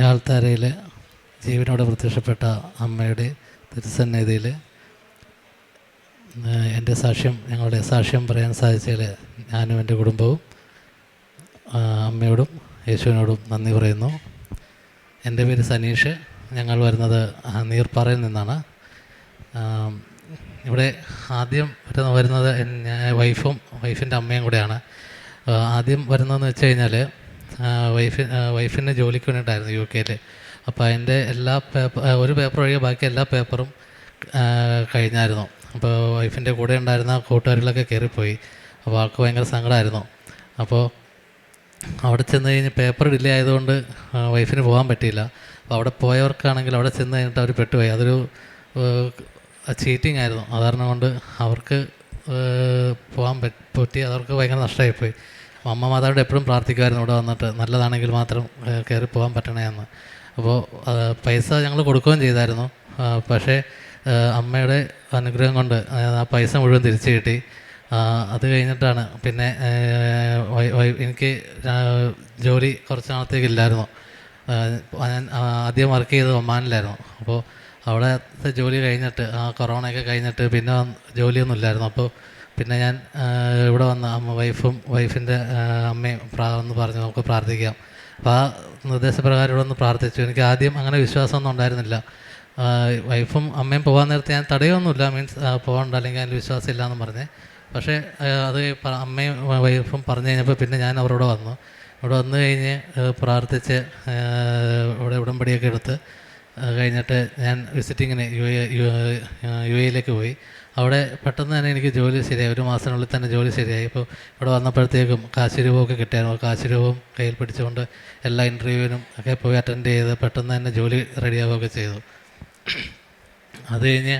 യാൾത്താരയിൽ ജീവനോടെ പ്രത്യക്ഷപ്പെട്ട അമ്മയുടെ തിരുസന്നിധിയിൽ എന്റെ സാക്ഷ്യം ഞങ്ങളുടെ സാക്ഷ്യം പറയാൻ സാധിച്ചതിൽ ഞാനും എന്റെ കുടുംബവും അമ്മയോടും യേശുവിനോടും നന്ദി പറയുന്നു. എന്റെ പേര് സനീഷ്. ഞങ്ങൾ വരുന്നത് നീർപ്പാറയിൽ നിന്നാണ്. ഇവിടെ ആദ്യം വരുന്ന- വരുന്നത് വൈഫും വൈഫിന്റെ അമ്മയും കൂടെയാണ്. ആദ്യം വരുന്നതെന്ന് വെച്ച് കഴിഞ്ഞാൽ വൈഫ് വൈഫിന് ജോലിക്ക് വേണ്ടിയിട്ടായിരുന്നു യു കെയിൽ അപ്പോൾ അതിന്റെ എല്ലാ പേപ്പർ ഒരു പേപ്പർ ഒഴികെ ബാക്കി എല്ലാ പേപ്പറും കഴിഞ്ഞായിരുന്നു. അപ്പോൾ വൈഫിന്റെ കൂടെ ഉണ്ടായിരുന്ന കൂട്ടുകാരികളൊക്കെ കയറിപ്പോയി. അപ്പോൾ ആൾക്ക് ഭയങ്കര സങ്കടമായിരുന്നു അപ്പോൾ അവിടെ ചെന്ന് കഴിഞ്ഞ് പേപ്പർ ഡിലേ ആയതുകൊണ്ട് വൈഫിന് പോകാൻ പറ്റിയില്ല. അപ്പോൾ അവിടെ പോയവർക്കാണെങ്കിൽ അവിടെ ചെന്ന് കഴിഞ്ഞിട്ട് അവർ പെട്ടുപോയി. അതൊരു ചീറ്റിംഗ് ആയിരുന്നു. അത് കൊണ്ട് അവർക്ക് പോകാൻ പറ്റി അവർക്ക് ഭയങ്കര നഷ്ടമായിപ്പോയി. അമ്മ മാതാവിടെ എപ്പോഴും പ്രാർത്ഥിക്കുമായിരുന്നു ഇവിടെ വന്നിട്ട്. നല്ലതാണെങ്കിൽ മാത്രം കയറി പോകാൻ പറ്റണേ എന്ന്. അപ്പോൾ പൈസ ഞങ്ങൾ കൊടുക്കുകയും ചെയ്തായിരുന്നു. പക്ഷേ അമ്മയുടെ അനുഗ്രഹം കൊണ്ട് ആ പൈസ മുഴുവൻ തിരിച്ചു കിട്ടി. അത് കഴിഞ്ഞിട്ടാണ് പിന്നെ എനിക്ക് ജോലി കുറച്ച് നാളത്തേക്ക് ഇല്ലായിരുന്നു. ഞാൻ ആദ്യം വർക്ക് ചെയ്തത് ഒമാനിലായിരുന്നു. അപ്പോൾ അവിടുത്തെ ജോലി കഴിഞ്ഞിട്ട് ആ കൊറോണയൊക്കെ കഴിഞ്ഞിട്ട് പിന്നെ ജോലിയൊന്നും ഇല്ലായിരുന്നു. അപ്പോൾ പിന്നെ ഞാൻ ഇവിടെ വന്ന അമ്മ വൈഫും വൈഫിന്റെ അമ്മയും പ്രാ എന്ന് പറഞ്ഞു നമുക്ക് പ്രാർത്ഥിക്കാം. അപ്പോൾ ആ നിർദ്ദേശപ്രകാരം ഇവിടെ ഒന്ന് പ്രാർത്ഥിച്ചു. എനിക്ക് ആദ്യം അങ്ങനെ വിശ്വാസമൊന്നും ഉണ്ടായിരുന്നില്ല. വൈഫും അമ്മയും പോകാൻ നേരത്തെ ഞാൻ തടയൊന്നുമില്ല. മീൻസ് പോകണ്ട അല്ലെങ്കിൽ അതിൽ വിശ്വാസം ഇല്ലയെന്ന് പറഞ്ഞേ. പക്ഷേ അത് അമ്മയും വൈഫും പറഞ്ഞു കഴിഞ്ഞപ്പോൾ പിന്നെ ഞാൻ അവരോട് വന്നു. ഇവിടെ വന്നു കഴിഞ്ഞ് പ്രാർത്ഥിച്ച് ഇവിടെ ഉടമ്പടിയൊക്കെ എടുത്ത് ആ, കഴിഞ്ഞിട്ട് ഞാൻ വിസിറ്റിങ്ങിന് യു എ യു എയിലേക്ക് പോയി. അവിടെ പെട്ടെന്ന് തന്നെ എനിക്ക് ജോലി ശരിയായി. ഒരു മാസത്തിനുള്ളിൽ തന്നെ ജോലി ശരിയായി. ഇപ്പോൾ ഇവിടെ വന്നപ്പോഴത്തേക്കും കാശ് രൂപമൊക്കെ കിട്ടിയായിരുന്നു കാശ് കയ്യിൽ പിടിച്ചുകൊണ്ട് എല്ലാ ഇന്റർവ്യൂവിനും ഒക്കെ പോയി അറ്റൻഡ് ചെയ്ത് പെട്ടെന്ന് തന്നെ ജോലി റെഡിയാവുകയൊക്കെ ചെയ്തു. അത് കഴിഞ്ഞ്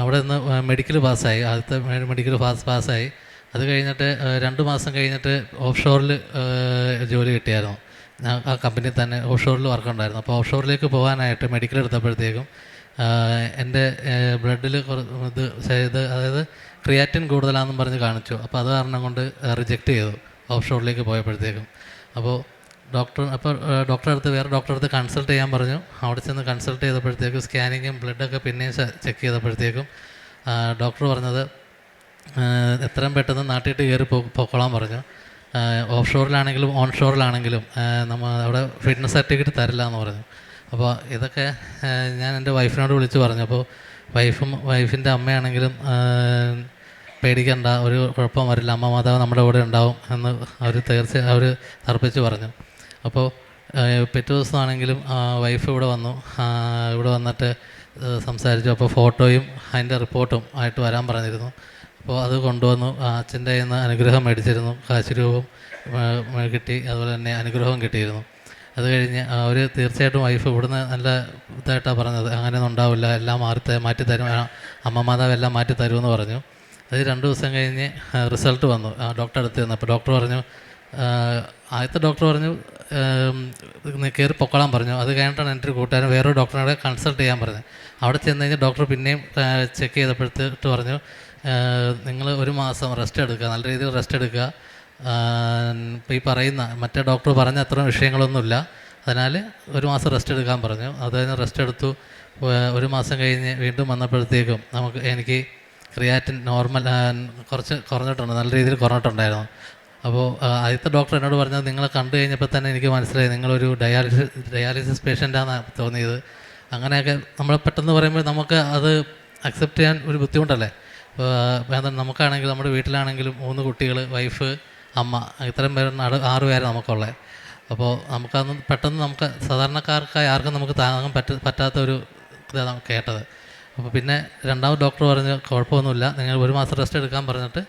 അവിടെ നിന്ന് മെഡിക്കൽ പാസ്സായി. ആദ്യത്തെ മെഡിക്കൽ പാസ് പാസ്സായി. അത് കഴിഞ്ഞിട്ട് രണ്ട് മാസം കഴിഞ്ഞിട്ട് ഓഫ് ഷോറിൽ ജോലി കിട്ടിയായിരുന്നു. ആ കമ്പനി തന്നെ ഓഷോറിൽ വർക്ക് ഉണ്ടായിരുന്നു. അപ്പോൾ ഓഷോറിലേക്ക് പോകാനായിട്ട് മെഡിക്കൽ എടുത്തപ്പോഴത്തേക്കും എന്റെ ബ്ലഡിൽ ഇത് ചെയ്ത് അതായത് ക്രിയാറ്റിൻ കൂടുതലാണെന്നും പറഞ്ഞ് കാണിച്ചു. അപ്പോൾ അത് കാരണം കൊണ്ട് റിജക്റ്റ് ചെയ്തു ഓഫ്ഷോറിലേക്ക് പോയപ്പോഴത്തേക്കും. അപ്പോൾ ഡോക്ടർ അപ്പോൾ ഡോക്ടറെ അടുത്ത് വേറെ ഡോക്ടറെ അടുത്ത് കൺസൾട്ട് ചെയ്യാൻ പറഞ്ഞു. അവിടെ ചെന്ന് കൺസൾട്ട് ചെയ്തപ്പോഴത്തേക്കും സ്കാനിങ്ങും ബ്ലഡൊക്കെ പിന്നെയും ചെക്ക് ചെയ്തപ്പോഴത്തേക്കും ഡോക്ടർ പറഞ്ഞത് എത്രയും പെട്ടെന്ന് നാട്ടിയിട്ട് കയറി പൊക്കോളാൻ പറഞ്ഞു. ഓഫ് ഷോറിലാണെങ്കിലും ഓൺ ഷോറിലാണെങ്കിലും നമ്മൾ അവിടെ ഫിറ്റ്നസ് സർട്ടിഫിക്കറ്റ് തരില്ല എന്ന് പറഞ്ഞു. അപ്പോൾ ഇതൊക്കെ ഞാൻ എന്റെ വൈഫിനോട് വിളിച്ച് പറഞ്ഞു. അപ്പോൾ വൈഫും വൈഫിന്റെ അമ്മയാണെങ്കിലും പേടിക്കണ്ട ഒരു കുഴപ്പം വരില്ല. അമ്മ മാതാവ് നമ്മുടെ കൂടെ ഉണ്ടാവും എന്ന് അവർ തീർച്ച അവർ തർപ്പിച്ച് പറഞ്ഞു. അപ്പോൾ പിറ്റേ ദിവസമാണെങ്കിലും വൈഫ് ഇവിടെ വന്നു. ഇവിടെ വന്നിട്ട് സംസാരിച്ചു. അപ്പോൾ ഫോട്ടോയും അതിന്റെ റിപ്പോർട്ടും ആയിട്ട് വരാൻ പറഞ്ഞിരുന്നു. അപ്പോൾ അത് കൊണ്ടുവന്നു. അച്ഛന്റെ നിന്ന് അനുഗ്രഹം മേടിച്ചിരുന്നു. കാശ് രൂപം കിട്ടി. അതുപോലെ തന്നെ അനുഗ്രഹവും കിട്ടിയിരുന്നു. അത് കഴിഞ്ഞ് അവർ തീർച്ചയായിട്ടും വൈഫ് ഇവിടുന്ന് നല്ല ഇതായിട്ടാണ് പറഞ്ഞത്. അങ്ങനെയൊന്നും ഉണ്ടാവില്ല. എല്ലാം മാറി മാറ്റി തരും. അമ്മ മാതാവ് എല്ലാം മാറ്റി തരുമെന്ന് പറഞ്ഞു. അത് രണ്ട് ദിവസം കഴിഞ്ഞ് റിസൾട്ട് വന്നു. ഡോക്ടറെ അടുത്ത് ചെന്നു. അപ്പോൾ ഡോക്ടർ പറഞ്ഞു ആദ്യത്തെ ഡോക്ടർ പറഞ്ഞു കയറി പൊക്കോളാൻ പറഞ്ഞു. അത് കഴിഞ്ഞിട്ടാണ് എന്റെ ഒരു കൂട്ടുകാരൻ വേറൊരു ഡോക്ടറിനോട് കൺസൾട്ട് ചെയ്യാൻ പറഞ്ഞത്. അവിടെ ചെന്ന് കഴിഞ്ഞാൽ ഡോക്ടർ പിന്നെയും ചെക്ക് ചെയ്തപ്പോഴത്തേട്ട് പറഞ്ഞു നിങ്ങൾ ഒരു മാസം റെസ്റ്റ് എടുക്കുക നല്ല രീതിയിൽ റെസ്റ്റ് എടുക്കുക. ഇപ്പോൾ ഈ പറയുന്ന മറ്റേ ഡോക്ടർ പറഞ്ഞ അത്ര വിഷയങ്ങളൊന്നുമില്ല. അതിനാൽ ഒരു മാസം റെസ്റ്റ് എടുക്കാൻ പറഞ്ഞു. അത് കഴിഞ്ഞ് റെസ്റ്റ് എടുത്തു. ഒരു മാസം കഴിഞ്ഞ് വീണ്ടും വന്നപ്പോഴത്തേക്കും നമുക്ക് എനിക്ക് ക്രിയാറ്റിൻ നോർമൽ കുറച്ച് കുറഞ്ഞിട്ടുണ്ട് നല്ല രീതിയിൽ കുറഞ്ഞിട്ടുണ്ടായിരുന്നു. അപ്പോൾ ആദ്യത്തെ ഡോക്ടർ എന്നോട് പറഞ്ഞത് നിങ്ങളെ കണ്ടു കഴിഞ്ഞപ്പോൾ തന്നെ എനിക്ക് മനസ്സിലായി. നിങ്ങളൊരു ഡയാലിസിസ് ഡയാലിസിസ് പേഷ്യന്റാണെന്ന് തോന്നിയത്. അങ്ങനെയൊക്കെ നമ്മൾ പെട്ടെന്ന് പറയുമ്പോൾ നമുക്ക് അത് അക്സെപ്റ്റ് ചെയ്യാൻ ഒരു ബുദ്ധിമുട്ടല്ലേ? വേദന നമുക്കാണെങ്കിൽ നമ്മുടെ വീട്ടിലാണെങ്കിലും മൂന്ന് കുട്ടികൾ വൈഫ് അമ്മ ഇത്രയും പേര് ആറ് പേര് നമുക്കുള്ളത് അപ്പോൾ നമുക്കതൊന്നും പെട്ടെന്ന് നമുക്ക് സാധാരണക്കാർക്കായി ആർക്കും നമുക്ക് താങ്ങാൻ പറ്റ പറ്റാത്ത ഒരു ഇതാണ് കേട്ടത്. അപ്പോൾ പിന്നെ രണ്ടാമത് ഡോക്ടർ പറഞ്ഞു കുഴപ്പമൊന്നുമില്ല നിങ്ങൾ ഒരു മാസം റെസ്റ്റ് എടുക്കാൻ പറഞ്ഞിട്ട്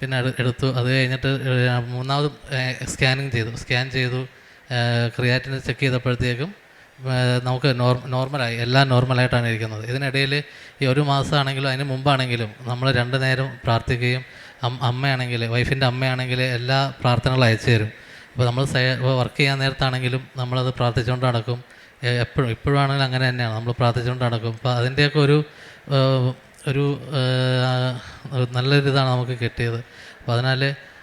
പിന്നെ എടു- എടുത്തു. അത് കഴിഞ്ഞിട്ട് മൂന്നാമത് സ്കാനിങ് ചെയ്തു. സ്കാൻ ചെയ്തു ക്രിയാറ്റിന് ചെക്ക് ചെയ്തപ്പോഴത്തേക്കും നമുക്ക് നോർ നോർമലായി എല്ലാം നോർമലായിട്ടാണ് ഇരിക്കുന്നത്. ഇതിനിടയിൽ ഈ ഒരു മാസമാണെങ്കിലും അതിന് മുമ്പാണെങ്കിലും നമ്മൾ രണ്ട് നേരം പ്രാർത്ഥിക്കുകയും അമ്മയാണെങ്കിൽ വൈഫിന്റെ അമ്മയാണെങ്കിൽ എല്ലാ പ്രാർത്ഥനകളും അയച്ചു തരും. അപ്പോൾ നമ്മൾ വർക്ക് ചെയ്യാൻ നേരത്താണെങ്കിലും നമ്മളത് പ്രാർത്ഥിച്ചുകൊണ്ട് നടക്കും. എപ്പോഴും ഇപ്പോഴാണെങ്കിലും അങ്ങനെ തന്നെയാണ്. നമ്മൾ പ്രാർത്ഥിച്ചുകൊണ്ട് നടക്കും. അപ്പോൾ അതിന്റെയൊക്കെ ഒരു ഒരു നല്ലൊരിതാണ് നമുക്ക് കിട്ടിയത്. അപ്പോൾ അതിനാൽ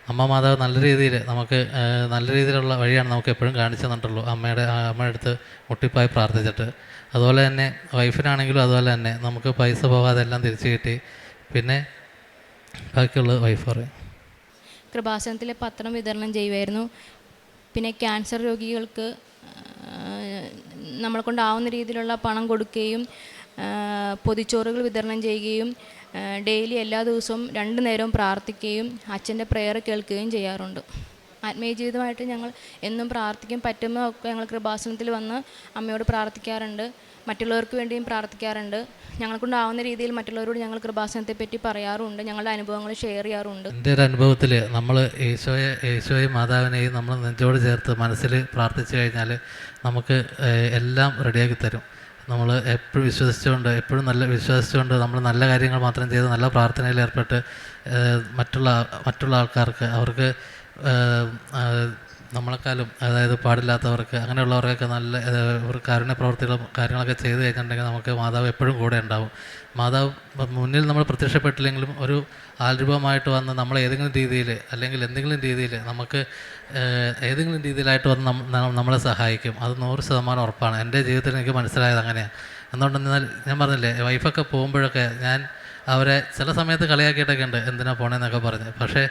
അമ്മ മാതാവ് നല്ല രീതിയിൽ നമുക്ക് നല്ല രീതിയിലുള്ള വഴിയാണ് നമുക്ക് എപ്പോഴും കാണിച്ചു തന്നിട്ടുള്ളൂ. അമ്മയുടെ അമ്മയുടെ അടുത്ത് മുട്ടിപ്പായി പ്രാർത്ഥിച്ചിട്ട്. അതുപോലെ തന്നെ വൈഫിനാണെങ്കിലും അതുപോലെ തന്നെ നമുക്ക് പൈസ പോകാതെ എല്ലാം തിരിച്ചു കിട്ടി. പിന്നെ ബാക്കിയുള്ളത് വൈഫ് പറയും. കൃപാസനത്തിലെ പത്രം വിതരണം ചെയ്യുമായിരുന്നു പിന്നെ ക്യാൻസർ രോഗികൾക്ക് നമ്മളെ കൊണ്ടാവുന്ന രീതിയിലുള്ള പണം കൊടുക്കുകയും പൊതിച്ചോറുകൾ വിതരണം ചെയ്യുകയും ഡെയിലി എല്ലാ ദിവസവും രണ്ട് നേരവും പ്രാർത്ഥിക്കുകയും അച്ഛന്റെ പ്രെയർ കേൾക്കുകയും ചെയ്യാറുണ്ട്. ആത്മീയ ജീവിതമായിട്ട് ഞങ്ങൾ എന്നും പ്രാർത്ഥിക്കും. പറ്റുമ്പോൾ ഒക്കെ ഞങ്ങൾ കൃപാസനത്തിൽ വന്ന് അമ്മയോട് പ്രാർത്ഥിക്കാറുണ്ട്. മറ്റുള്ളവർക്ക് വേണ്ടിയും പ്രാർത്ഥിക്കാറുണ്ട്. ഞങ്ങൾക്കുണ്ടാവുന്ന രീതിയിൽ മറ്റുള്ളവരോട് ഞങ്ങൾ കൃപാസനത്തെ പറ്റി പറയാറുണ്ട്. ഞങ്ങളുടെ അനുഭവങ്ങൾ ഷെയർ ചെയ്യാറുണ്ട്. എന്റെ ഒരു അനുഭവത്തിൽ നമ്മൾ ഈശോയെ ഈശോയും മാതാവിനെയും നമ്മൾ നെഞ്ചോട് ചേർത്ത് മനസ്സിൽ പ്രാർത്ഥിച്ചു കഴിഞ്ഞാൽ നമുക്ക് എല്ലാം റെഡിയാക്കി തരും. നമ്മൾ എപ്പോഴും വിശ്വസിച്ചുകൊണ്ട് എപ്പോഴും നല്ല വിശ്വസിച്ചുകൊണ്ട് നമ്മൾ നല്ല കാര്യങ്ങൾ മാത്രം ചെയ്ത് നല്ല പ്രാർത്ഥനയിൽ ഏർപ്പെട്ട് മറ്റുള്ള മറ്റുള്ള ആൾക്കാർക്ക് അവർക്ക് നമ്മളെക്കാളും അതായത് പാടില്ലാത്തവർക്ക് അങ്ങനെയുള്ളവർക്കൊക്കെ നല്ല കാരുണ്യ പ്രവർത്തികളും കാര്യങ്ങളൊക്കെ ചെയ്തു കഴിഞ്ഞിട്ടുണ്ടെങ്കിൽ നമുക്ക് മാതാവ് എപ്പോഴും കൂടെ ഉണ്ടാവും. മാതാവ് മുന്നിൽ നമ്മൾ പ്രത്യക്ഷപ്പെട്ടില്ലെങ്കിലും ഒരു ആൽരൂപമായിട്ട് വന്ന് നമ്മൾ ഏതെങ്കിലും രീതിയിൽ അല്ലെങ്കിൽ എന്തെങ്കിലും രീതിയിൽ നമുക്ക് ഏതെങ്കിലും രീതിയിലായിട്ട് വന്ന് നമ്മളെ സഹായിക്കും. അത് നൂറ് ശതമാനം ഉറപ്പാണ്. എന്റെ ജീവിതത്തിൽ എനിക്ക് മനസ്സിലായത് അങ്ങനെയാണ് എന്തുകൊണ്ടെന്നാൽ ഞാൻ പറഞ്ഞില്ലേ വൈഫൊക്കെ പോകുമ്പോഴൊക്കെ ഞാൻ അവരെ ചില സമയത്ത് കളിയാക്കിയിട്ടൊക്കെ ഉണ്ട് എന്തിനാണ് പോണേന്നൊക്കെ പറഞ്ഞ്. പക്ഷേ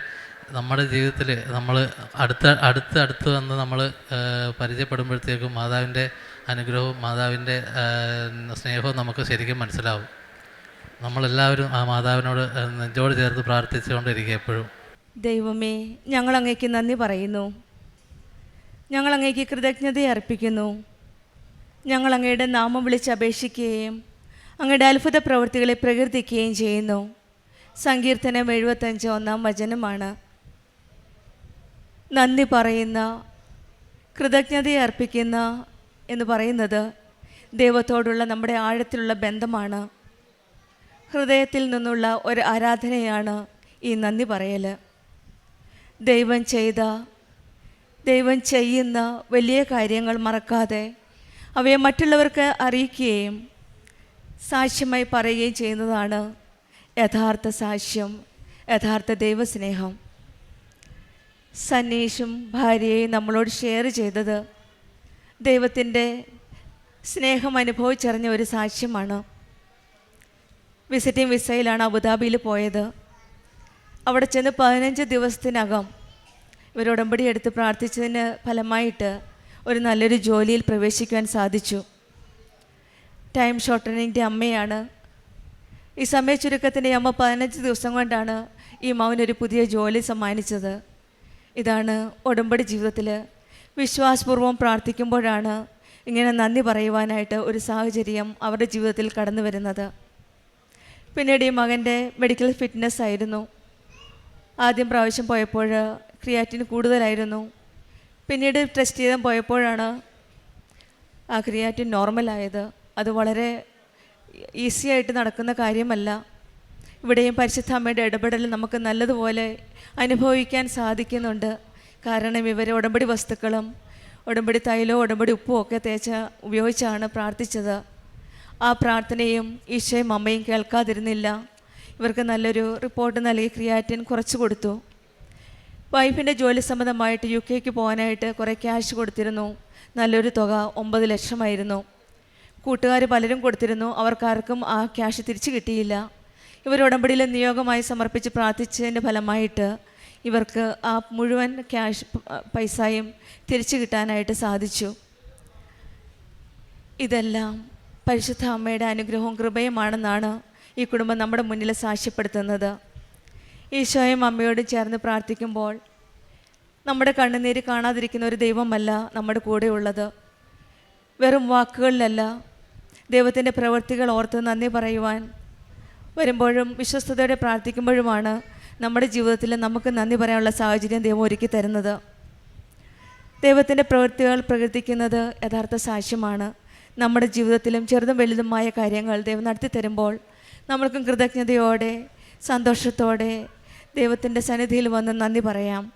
നമ്മുടെ ജീവിതത്തിൽ നമ്മൾ അടുത്ത അടുത്ത് അടുത്ത് വന്ന് നമ്മൾ പരിചയപ്പെടുമ്പോഴത്തേക്കും മാതാവിന്റെ അനുഗ്രഹവും മാതാവിന്റെ സ്നേഹവും നമുക്ക് ശരിക്കും മനസ്സിലാവും. നമ്മളെല്ലാവരും ആ മാതാവിനോട് നെഞ്ചോട് ചേർത്ത് പ്രാർത്ഥിച്ചുകൊണ്ടിരിക്കുക എപ്പോഴും. ദൈവമേ ഞങ്ങൾ അങ്ങേക്ക് നന്ദി പറയുന്നു. ഞങ്ങൾ അങ്ങേക്ക് കൃതജ്ഞത അർപ്പിക്കുന്നു. ഞങ്ങൾ അങ്ങയുടെ നാമം വിളിച്ച് അപേക്ഷിക്കുകയും അങ്ങയുടെ അത്ഭുത പ്രവൃത്തികളെ പ്രകീർത്തിക്കുകയും ചെയ്യുന്നു. സങ്കീർത്തനം എഴുപത്തഞ്ച് ഒന്നാം വചനമാണ്. നന്ദി പറയുന്ന കൃതജ്ഞത അർപ്പിക്കുന്ന എന്ന് പറയുന്നത് ദൈവത്തോടുള്ള നമ്മുടെ ആഴത്തിലുള്ള ബന്ധമാണ്. ഹൃദയത്തിൽ നിന്നുള്ള ഒരു ആരാധനയാണ് ഈ നന്ദി പറയൽ ദൈവം ചെയ്ത ദൈവം ചെയ്യുന്ന വലിയ കാര്യങ്ങൾ മറക്കാതെ അവയെ മറ്റുള്ളവർക്ക് അറിയിക്കുകയും സാക്ഷ്യമായി പറയുകയും ചെയ്യുന്നതാണ് യഥാർത്ഥ സാക്ഷ്യം യഥാർത്ഥ ദൈവസ്നേഹം. സന്നീഷും ഭാര്യയെയും നമ്മളോട് ഷെയർ ചെയ്തത്. ദൈവത്തിന്റെ സ്നേഹം അനുഭവിച്ചറിഞ്ഞ ഒരു സാക്ഷ്യമാണ്. വിസിറ്റിംഗ് വിസയിലാണ് അബുദാബിയിൽ പോയത്. അവിടെ ചെന്ന് പതിനഞ്ച് ദിവസത്തിനകം ഇവർ ഉടമ്പടി എടുത്ത് പ്രാർത്ഥിച്ചതിന് ഫലമായിട്ട് ഒരു നല്ലൊരു ജോലിയിൽ പ്രവേശിക്കാൻ സാധിച്ചു. ടൈം ഷോർട്ടനിന്റെ അമ്മയാണ്. ഈ സമയ ചുരുക്കത്തിന്റെ അമ്മ പതിനഞ്ച് ദിവസം കൊണ്ടാണ് ഈ മൗനൊരു പുതിയ ജോലി സമ്മാനിച്ചത്. ഇതാണ് ഉടമ്പടി ജീവിതത്തിൽ വിശ്വാസപൂർവം പ്രാർത്ഥിക്കുമ്പോഴാണ് ഇങ്ങനെ നന്ദി പറയുവാനായിട്ട് ഒരു സാഹചര്യം അവരുടെ ജീവിതത്തിൽ കടന്നു വരുന്നത്. പിന്നീട് ഈ മകന്റെ മെഡിക്കൽ ഫിറ്റ്നസ് ആയിരുന്നു. ആദ്യം പ്രാവശ്യം പോയപ്പോൾ ക്രിയാറ്റിൻ കൂടുതലായിരുന്നു. പിന്നീട് ടെസ്റ്റ് ചെയ്താൽ പോയപ്പോഴാണ് ആ ക്രിയാറ്റിൻ നോർമലായത് അത് വളരെ ഈസിയായിട്ട് നടക്കുന്ന കാര്യമല്ല. ഇവിടെയും പരിശുദ്ധ അമ്മയുടെ ഇടപെടൽ നമുക്ക് നല്ലതുപോലെ അനുഭവിക്കാൻ സാധിക്കുന്നുണ്ട്. കാരണം ഇവർ ഉടമ്പടി വസ്തുക്കളും ഉടമ്പടി തൈലവും ഉടമ്പടി ഉപ്പും ഒക്കെ തേച്ച് ഉപയോഗിച്ചാണ് പ്രാർത്ഥിച്ചത്. ആ പ്രാർത്ഥനയും ഈശോയും അമ്മയും കേൾക്കാതിരുന്നില്ല. ഇവർക്ക് നല്ലൊരു റിപ്പോർട്ട് നൽകി ക്രിയാറ്റിൻ കുറച്ച് കൊടുത്തു. വൈഫിന്റെ ജോലി സംബന്ധമായിട്ട് യു കെക്ക് പോകാനായിട്ട് കുറേ ക്യാഷ് കൊടുത്തിരുന്നു. നല്ലൊരു തുക ഒമ്പത് ലക്ഷമായിരുന്നു. കൂട്ടുകാർ പലരും കൊടുത്തിരുന്നു. അവർക്കാർക്കും ആ ക്യാഷ് തിരിച്ചു കിട്ടിയില്ല. ഇവർ ഉടമ്പടിയിൽ നിയോഗമായി സമർപ്പിച്ച് പ്രാർത്ഥിച്ചതിന്റെ ഫലമായിട്ട് ഇവർക്ക് ആ മുഴുവൻ ക്യാഷ് പൈസയും തിരിച്ചു കിട്ടാനായിട്ട് സാധിച്ചു. ഇതെല്ലാം പരിശുദ്ധ അമ്മയുടെ അനുഗ്രഹവും കൃപയുമാണെന്നാണ് ഈ കുടുംബം നമ്മുടെ മുന്നിൽ സാക്ഷ്യപ്പെടുത്തുന്നത്. ഈശോയും അമ്മയോടും ചേർന്ന് പ്രാർത്ഥിക്കുമ്പോൾ നമ്മുടെ കണ്ണുനീര് കാണാതിരിക്കുന്ന ഒരു ദൈവമല്ല നമ്മുടെ കൂടെയുള്ളത്. വെറും വാക്കുകളിലല്ല ദൈവത്തിന്റെ പ്രവൃത്തികൾ ഓർത്ത് നന്ദി പറയുവാൻ വരുമ്പോഴും വിശ്വസ്തയോടെ പ്രാർത്ഥിക്കുമ്പോഴുമാണ് നമ്മുടെ ജീവിതത്തിൽ നമുക്ക് നന്ദി പറയാനുള്ള സാഹചര്യം ദൈവം ഒരുക്കി തരുന്നത്. ദൈവത്തിന്റെ പ്രവൃത്തികൾ പ്രകീർത്തിക്കുന്നത് യഥാർത്ഥ സാക്ഷ്യമാണ്. നമ്മുടെ ജീവിതത്തിലും ചെറുതും വലുതുമായ കാര്യങ്ങൾ ദൈവം നടത്തി തരുമ്പോൾ നമ്മൾക്കും കൃതജ്ഞതയോടെ സന്തോഷത്തോടെ ദൈവത്തിന്റെ സന്നിധിയിൽ വന്ന് നന്ദി പറയാം.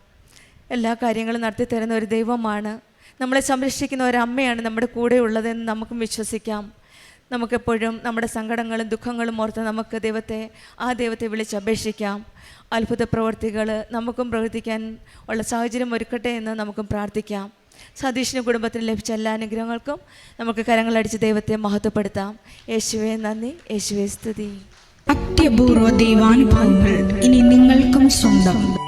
എല്ലാ കാര്യങ്ങളും നടത്തി തരുന്ന ഒരു ദൈവമാണ്. നമ്മളെ സംരക്ഷിക്കുന്ന ഒരു അമ്മയാണ് നമ്മുടെ കൂടെ ഉള്ളതെന്ന് നമുക്കും വിശ്വസിക്കാം. നമുക്കെപ്പോഴും നമ്മുടെ സങ്കടങ്ങളും ദുഃഖങ്ങളും ഓർത്ത് നമുക്ക് ദൈവത്തെ ആ ദൈവത്തെ വിളിച്ച് അപേക്ഷിക്കാം. അത്ഭുത പ്രവർത്തികൾ നമുക്കും പ്രവർത്തിക്കാൻ ഉള്ള സാഹചര്യം ഒരുക്കട്ടെ എന്ന് നമുക്കും പ്രാർത്ഥിക്കാം. സതീഷിന് കുടുംബത്തിന് ലഭിച്ച എല്ലാ അനുഗ്രഹങ്ങൾക്കും നമുക്ക് കരങ്ങളടിച്ച് ദൈവത്തെ മഹത്വപ്പെടുത്താം. യേശുവേ നന്ദി. യേശുവേ സ്തുതി. അത്യപൂർവ ദൈവാനുഭവങ്ങൾ ഇനി നിങ്ങൾക്കും സ്വന്തം.